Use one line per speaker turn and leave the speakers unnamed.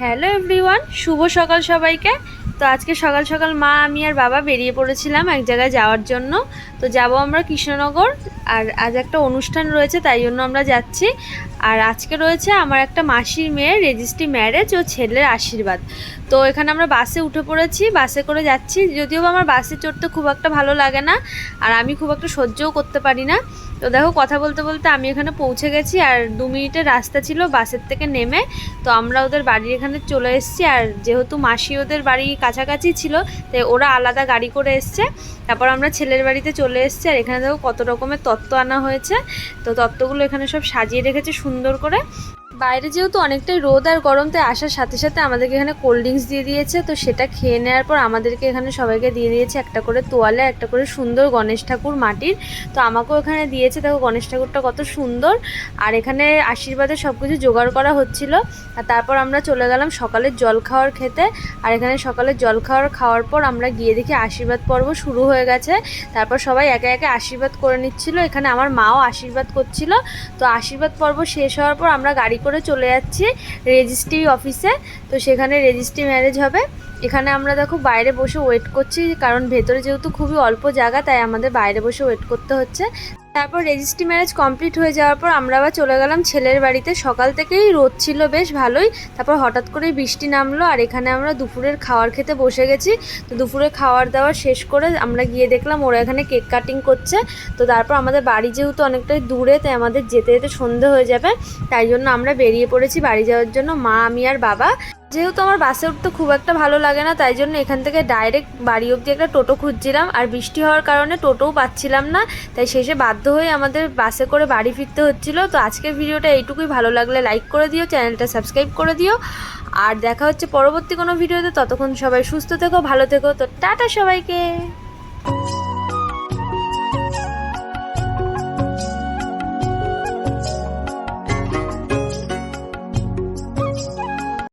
Hello everyone, শুভ সকাল সবাইকে। তো আজকে সকাল সকাল মা, আমি আর বাবা বেরিয়ে পড়েছিলাম এক জায়গায় যাওয়ার জন্য। তো যাব আমরা কৃষ্ণনগর, আর আজ একটা অনুষ্ঠান রয়েছে, তাই জন্য আমরা যাচ্ছি। আর আজকে রয়েছে আমার একটা মাসির মেয়ের রেজিস্ট্রি ম্যারেজ ও ছেলের আশীর্বাদ। তো এখানে আমরা বাসে উঠে পড়েছি, বাসে করে যাচ্ছি। যদিও আমার বাসে চড়তে খুব একটা ভালো লাগে না, আর আমি খুব একটা সহ্যও করতে পারি না। তো দেখো, কথা বলতে বলতে আমি এখানে পৌঁছে গেছি, আর দু মিনিটের রাস্তা ছিল বাসের থেকে নেমে। তো আমরা ওদের বাড়ির এখানে চলে এসেছি, আর যেহেতু মাসি ওদের বাড়ি কাছাকাছি ছিল, তাই ওরা আলাদা গাড়ি করে এসছে। তারপর আমরা ছেলের বাড়িতে চলে এসেছি, আর এখানে দেখো কত রকমের তত্ত্ব আনা হয়েছে। তো তত্ত্বগুলো এখানে সব সাজিয়ে রেখেছে সুন্দর করে। বাইরে যেহেতু অনেকটাই রোদ আর গরম তাই আসার সাথে সাথে আমাদেরকে এখানে কোল্ড ড্রিঙ্কস দিয়ে দিয়েছে, তো সেটা খেয়ে নেওয়ার পর আমাদেরকে এখানে সবাইকে দিয়ে দিয়েছে একটা করে তোয়ালে, একটা করে সুন্দর গণেশ ঠাকুর মাটির। তো আমাকেও এখানে দিয়েছে, দেখো গণেশ ঠাকুরটা কত সুন্দর। আর এখানে আশীর্বাদে সব কিছু জোগাড় করা হচ্ছিল। আর তারপর আমরা চলে গেলাম সকালের জল খাওয়ার খেতে। আর এখানে সকালের জল খাওয়ার খাওয়ার পর আমরা গিয়ে দেখি আশীর্বাদ পর্ব শুরু হয়ে গেছে। তারপর সবাই একে একে আশীর্বাদ করে নিচ্ছিল। এখানে আমার মাও আশীর্বাদ করছিল। তো আশীর্বাদ পর্ব শেষ হওয়ার পর আমরা গাড়ি করে চলে যাচ্ছি রেজিস্ট্রি অফিসে। তো সেখানে রেজিস্ট্রি ম্যারেজ হবে। এখানে আমরা দেখো বাইরে বসে ওয়েট করছি, কারণ ভেতরে যেহেতু খুবই অল্প জায়গা, তাই আমাদের বাইরে বসে ওয়েট করতে হচ্ছে। তারপর রেজিস্ট্রি ম্যারেজ কমপ্লিট হয়ে যাওয়ার পর আমরা আবার চলে গেলাম ছেলের বাড়িতে। সকাল থেকেই রোদ ছিল বেশ ভালোই, তারপর হঠাৎ করেই বৃষ্টি নামলো, আর এখানে আমরা দুপুরের খাওয়ার খেতে বসে গেছি। তো দুপুরে খাওয়ার দাওয়ার শেষ করে আমরা গিয়ে দেখলাম ওরা এখানে কেক কাটিং করছে। তো তারপর আমাদের বাড়ি যেহেতু অনেকটাই দূরে, তাই আমাদের যেতে যেতে সন্ধে হয়ে যাবে। তাই জন্য আমরা বেরিয়ে পড়েছি বাড়ি যাওয়ার জন্য, মা, আমি আর বাবা। যেহেতু আমার বাসে উঠতে খুব একটা ভালো লাগে না, তাই জন্য এখান থেকে ডাইরেক্ট বাড়ি অবধি একটা টোটো খুঁজছিলাম। আর বৃষ্টি হওয়ার কারণে টোটোও পাচ্ছিলাম না, তাই শেষে বাধ্য হয়ে আমাদের বাসে করে বাড়ি ফিরতে হচ্ছিল। তো আজকের ভিডিওটা এইটুকুই, ভালো লাগলে লাইক করে দিও, চ্যানেলটা সাবস্ক্রাইব করে দিও। আর দেখা হচ্ছে পরবর্তী কোনো ভিডিওতে, ততক্ষণ সবাই সুস্থ থেকো, ভালো থেকো। তো টাটা সবাইকে।